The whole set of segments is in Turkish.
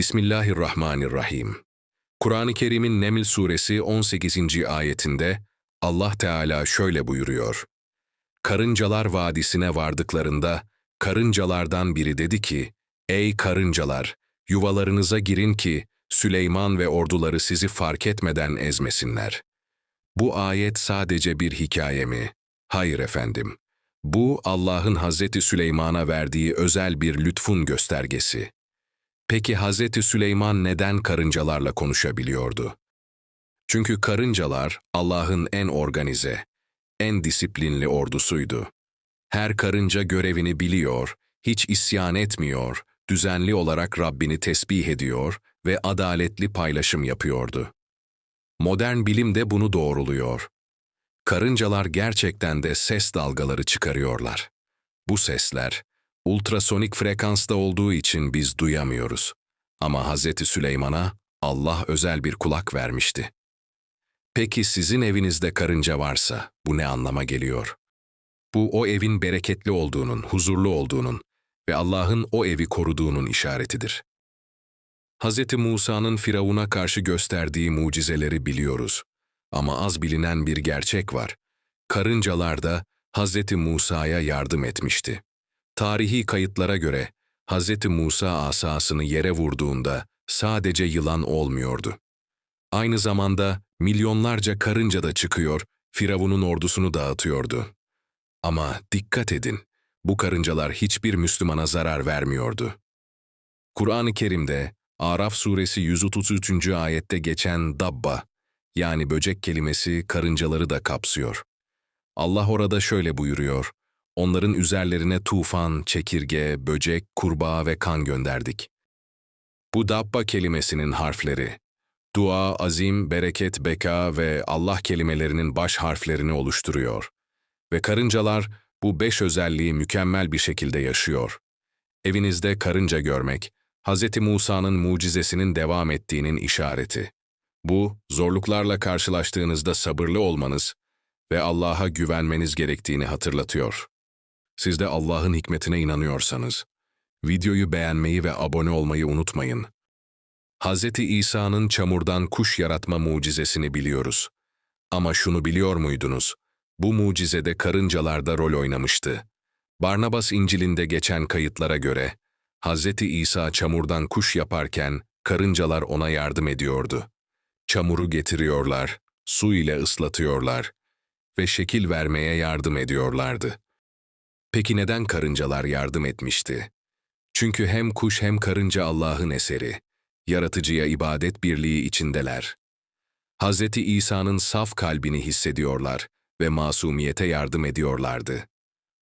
Bismillahirrahmanirrahim. Kur'an-ı Kerim'in Neml suresi 18. ayetinde Allah Teala şöyle buyuruyor. Karıncalar vadisine vardıklarında karıncalardan biri dedi ki, Ey karıncalar, yuvalarınıza girin ki Süleyman ve orduları sizi fark etmeden ezmesinler. Bu ayet sadece bir hikaye mi? Hayır efendim. Bu Allah'ın Hazreti Süleyman'a verdiği özel bir lütfun göstergesi. Peki Hazreti Süleyman neden karıncalarla konuşabiliyordu? Çünkü karıncalar Allah'ın en organize, en disiplinli ordusuydu. Her karınca görevini biliyor, hiç isyan etmiyor, düzenli olarak Rabbini tesbih ediyor ve adaletli paylaşım yapıyordu. Modern bilim de bunu doğruluyor. Karıncalar gerçekten de ses dalgaları çıkarıyorlar. Bu sesler, ultrasonik frekansta olduğu için biz duyamıyoruz. Ama Hz. Süleyman'a Allah özel bir kulak vermişti. Peki sizin evinizde karınca varsa bu ne anlama geliyor? Bu o evin bereketli olduğunun, huzurlu olduğunun ve Allah'ın o evi koruduğunun işaretidir. Hz. Musa'nın Firavun'a karşı gösterdiği mucizeleri biliyoruz. Ama az bilinen bir gerçek var. Karıncalar da Hz. Musa'ya yardım etmişti. Tarihi kayıtlara göre Hz. Musa asasını yere vurduğunda sadece yılan olmuyordu. Aynı zamanda milyonlarca karınca da çıkıyor, Firavun'un ordusunu dağıtıyordu. Ama dikkat edin, bu karıncalar hiçbir Müslümana zarar vermiyordu. Kur'an-ı Kerim'de Araf suresi 133. ayette geçen dabba, yani böcek kelimesi karıncaları da kapsıyor. Allah orada şöyle buyuruyor, onların üzerlerine tufan, çekirge, böcek, kurbağa ve kan gönderdik. Bu dabba kelimesinin harfleri, dua, azim, bereket, beka ve Allah kelimelerinin baş harflerini oluşturuyor. Ve karıncalar bu beş özelliği mükemmel bir şekilde yaşıyor. Evinizde karınca görmek, Hz. Musa'nın mucizesinin devam ettiğinin işareti. Bu, zorluklarla karşılaştığınızda sabırlı olmanız ve Allah'a güvenmeniz gerektiğini hatırlatıyor. Siz de Allah'ın hikmetine inanıyorsanız, videoyu beğenmeyi ve abone olmayı unutmayın. Hz. İsa'nın çamurdan kuş yaratma mucizesini biliyoruz. Ama şunu biliyor muydunuz? Bu mucizede karıncalar da rol oynamıştı. Barnabas İncil'inde geçen kayıtlara göre, Hz. İsa çamurdan kuş yaparken karıncalar ona yardım ediyordu. Çamuru getiriyorlar, su ile ıslatıyorlar ve şekil vermeye yardım ediyorlardı. Peki neden karıncalar yardım etmişti? Çünkü hem kuş hem karınca Allah'ın eseri, yaratıcıya ibadet birliği içindeler. Hz. İsa'nın saf kalbini hissediyorlar ve masumiyete yardım ediyorlardı.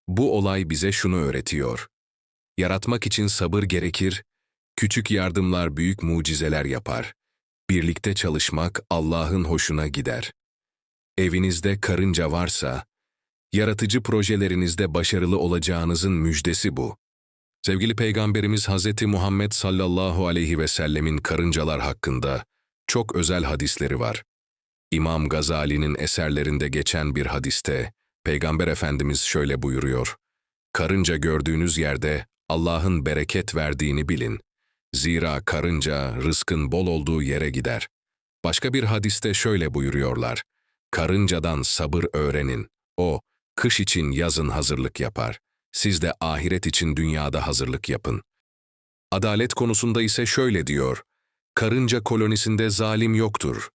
Bu olay bize şunu öğretiyor. Yaratmak için sabır gerekir, küçük yardımlar büyük mucizeler yapar. Birlikte çalışmak Allah'ın hoşuna gider. Evinizde karınca varsa, yaratıcı projelerinizde başarılı olacağınızın müjdesi bu. Sevgili Peygamberimiz Hz. Muhammed sallallahu aleyhi ve sellemin karıncalar hakkında çok özel hadisleri var. İmam Gazali'nin eserlerinde geçen bir hadiste, Peygamber Efendimiz şöyle buyuruyor, Karınca gördüğünüz yerde Allah'ın bereket verdiğini bilin. Zira karınca rızkın bol olduğu yere gider. Başka bir hadiste şöyle buyuruyorlar, Karıncadan sabır öğrenin. O, kış için yazın hazırlık yapar. Siz de ahiret için dünyada hazırlık yapın. Adalet konusunda ise şöyle diyor, Karınca kolonisinde zalim yoktur.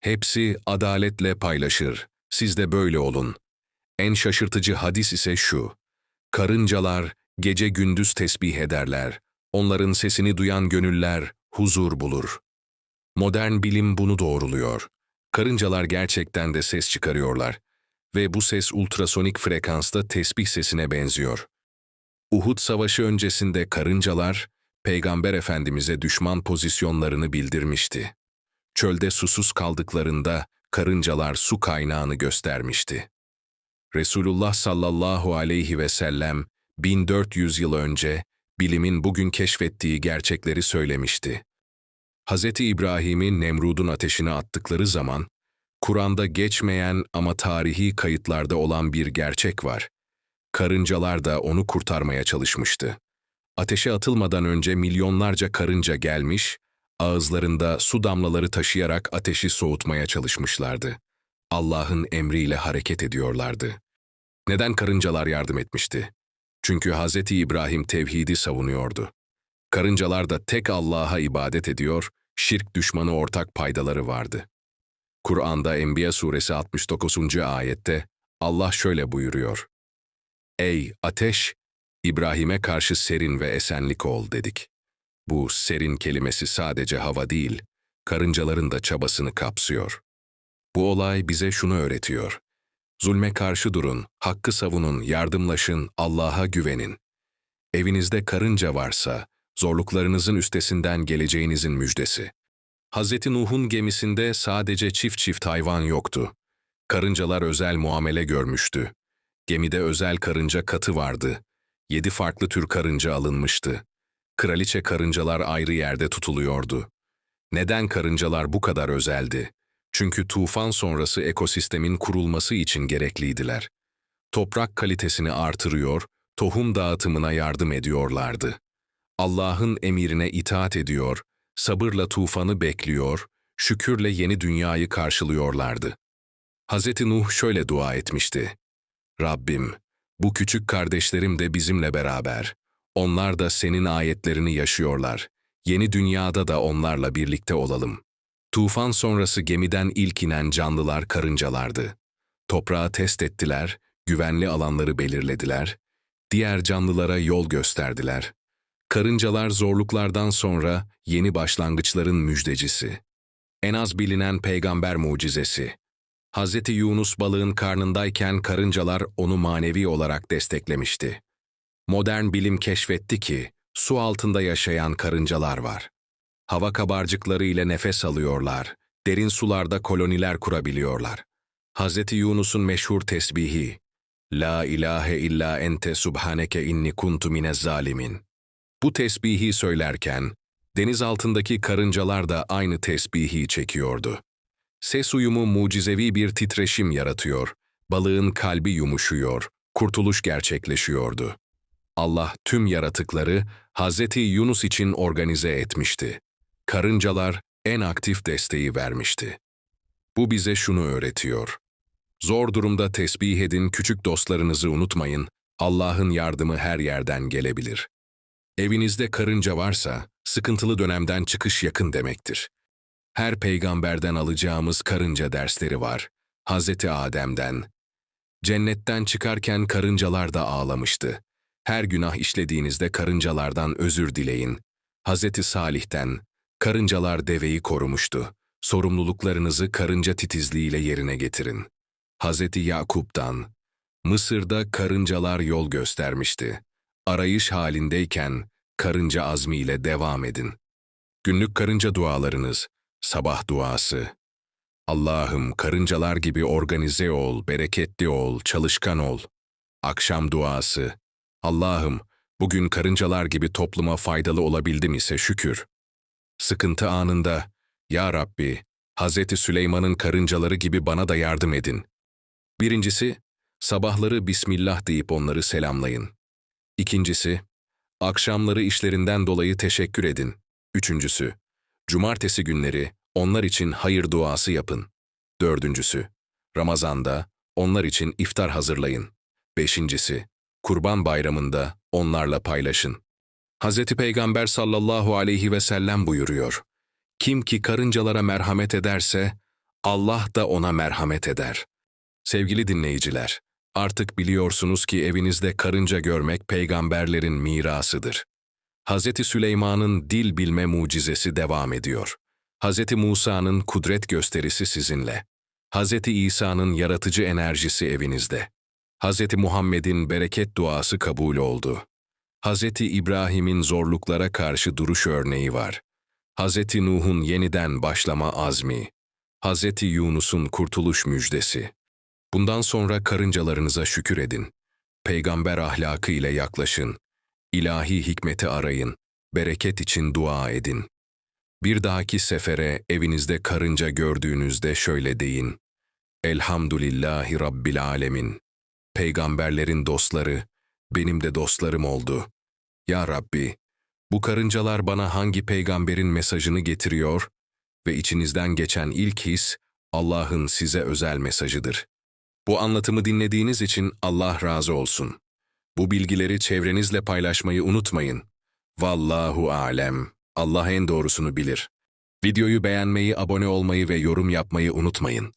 Hepsi adaletle paylaşır. Siz de böyle olun. En şaşırtıcı hadis ise şu. Karıncalar gece gündüz tesbih ederler. Onların sesini duyan gönüller huzur bulur. Modern bilim bunu doğruluyor. Karıncalar gerçekten de ses çıkarıyorlar ve bu ses ultrasonik frekansta tesbih sesine benziyor. Uhud Savaşı öncesinde karıncalar, Peygamber Efendimiz'e düşman pozisyonlarını bildirmişti. Çölde susuz kaldıklarında karıncalar su kaynağını göstermişti. Resulullah sallallahu aleyhi ve sellem 1400 yıl önce bilimin bugün keşfettiği gerçekleri söylemişti. Hz. İbrahim'i Nemrud'un ateşine attıkları zaman, Kur'an'da geçmeyen ama tarihi kayıtlarda olan bir gerçek var. Karıncalar da onu kurtarmaya çalışmıştı. Ateşe atılmadan önce milyonlarca karınca gelmiş, Ağızlarında su damlaları taşıyarak ateşi soğutmaya çalışmışlardı. Allah'ın emriyle hareket ediyorlardı. Neden karıncalar yardım etmişti? Çünkü Hz. İbrahim tevhidi savunuyordu. Karıncalar da tek Allah'a ibadet ediyor, şirk düşmanı ortak paydaları vardı. Kur'an'da Enbiya suresi 69. ayette Allah şöyle buyuruyor. Ey ateş! İbrahim'e karşı serin ve esenlik ol dedik. Bu serin kelimesi sadece hava değil, karıncaların da çabasını kapsıyor. Bu olay bize şunu öğretiyor. Zulme karşı durun, hakkı savunun, yardımlaşın, Allah'a güvenin. Evinizde karınca varsa, zorluklarınızın üstesinden geleceğinizin müjdesi. Hz. Nuh'un gemisinde sadece çift çift hayvan yoktu. Karıncalar özel muamele görmüştü. Gemide özel karınca katı vardı. Yedi farklı tür karınca alınmıştı. Kraliçe karıncalar ayrı yerde tutuluyordu. Neden karıncalar bu kadar özeldi? Çünkü tufan sonrası ekosistemin kurulması için gerekliydiler. Toprak kalitesini artırıyor, tohum dağıtımına yardım ediyorlardı. Allah'ın emirine itaat ediyor, sabırla tufanı bekliyor, şükürle yeni dünyayı karşılıyorlardı. Hz. Nuh şöyle dua etmişti. Rabbim, bu küçük kardeşlerim de bizimle beraber. Onlar da senin ayetlerini yaşıyorlar. Yeni dünyada da onlarla birlikte olalım. Tufan sonrası gemiden ilk inen canlılar karıncalardı. Toprağı test ettiler, güvenli alanları belirlediler, diğer canlılara yol gösterdiler. Karıncalar zorluklardan sonra yeni başlangıçların müjdecisi. En az bilinen peygamber mucizesi. Hz. Yunus balığın karnındayken karıncalar onu manevi olarak desteklemişti. Modern bilim keşfetti ki su altında yaşayan karıncalar var. Hava kabarcıkları ile nefes alıyorlar, derin sularda koloniler kurabiliyorlar. Hz. Yunus'un meşhur tesbihi, La ilahe illa ente subhaneke inni kuntu minez zalimin. Bu tesbihi söylerken, deniz altındaki karıncalar da aynı tesbihi çekiyordu. Ses uyumu mucizevi bir titreşim yaratıyor, balığın kalbi yumuşuyor, kurtuluş gerçekleşiyordu. Allah tüm yaratıkları Hz. Yunus için organize etmişti. Karıncalar en aktif desteği vermişti. Bu bize şunu öğretiyor. Zor durumda tesbih edin, küçük dostlarınızı unutmayın, Allah'ın yardımı her yerden gelebilir. Evinizde karınca varsa, sıkıntılı dönemden çıkış yakın demektir. Her peygamberden alacağımız karınca dersleri var. Hz. Adem'den. Cennetten çıkarken karıncalar da ağlamıştı. Her günah işlediğinizde karıncalardan özür dileyin. Hz. Salih'ten, karıncalar deveyi korumuştu. Sorumluluklarınızı karınca titizliğiyle yerine getirin. Hz. Yakup'tan, Mısır'da karıncalar yol göstermişti. Arayış halindeyken karınca azmiyle devam edin. Günlük karınca dualarınız, sabah duası. Allah'ım karıncalar gibi organize ol, bereketli ol, çalışkan ol. Akşam duası. Allah'ım bugün karıncalar gibi topluma faydalı olabildim ise şükür. Sıkıntı anında, Ya Rabbi, Hz. Süleyman'ın karıncaları gibi bana da yardım edin. Birincisi, sabahları Bismillah deyip onları selamlayın. İkincisi, akşamları işlerinden dolayı teşekkür edin. Üçüncüsü, cumartesi günleri onlar için hayır duası yapın. Dördüncüsü, Ramazan'da onlar için iftar hazırlayın. Beşincisi, Kurban Bayramı'nda onlarla paylaşın. Hz. Peygamber sallallahu aleyhi ve sellem buyuruyor. Kim ki karıncalara merhamet ederse, Allah da ona merhamet eder. Sevgili dinleyiciler, artık biliyorsunuz ki evinizde karınca görmek peygamberlerin mirasıdır. Hz. Süleyman'ın dil bilme mucizesi devam ediyor. Hz. Musa'nın kudret gösterisi sizinle. Hz. İsa'nın yaratıcı enerjisi evinizde. Hz. Muhammed'in bereket duası kabul oldu. Hz. İbrahim'in zorluklara karşı duruş örneği var. Hz. Nuh'un yeniden başlama azmi. Hz. Yunus'un kurtuluş müjdesi. Bundan sonra karıncalarınıza şükür edin. Peygamber ahlakı ile yaklaşın. İlahi hikmeti arayın. Bereket için dua edin. Bir dahaki sefere evinizde karınca gördüğünüzde şöyle deyin. Elhamdülillahi Rabbil Alemin. Peygamberlerin dostları, benim de dostlarım oldu. Ya Rabbi, Bu karıncalar bana hangi peygamberin mesajını getiriyor ve içinizden geçen ilk his Allah'ın size özel mesajıdır. Bu anlatımı dinlediğiniz için Allah razı olsun. Bu bilgileri çevrenizle paylaşmayı unutmayın. Vallahu alem. Allah en doğrusunu bilir. Videoyu beğenmeyi, abone olmayı ve yorum yapmayı unutmayın.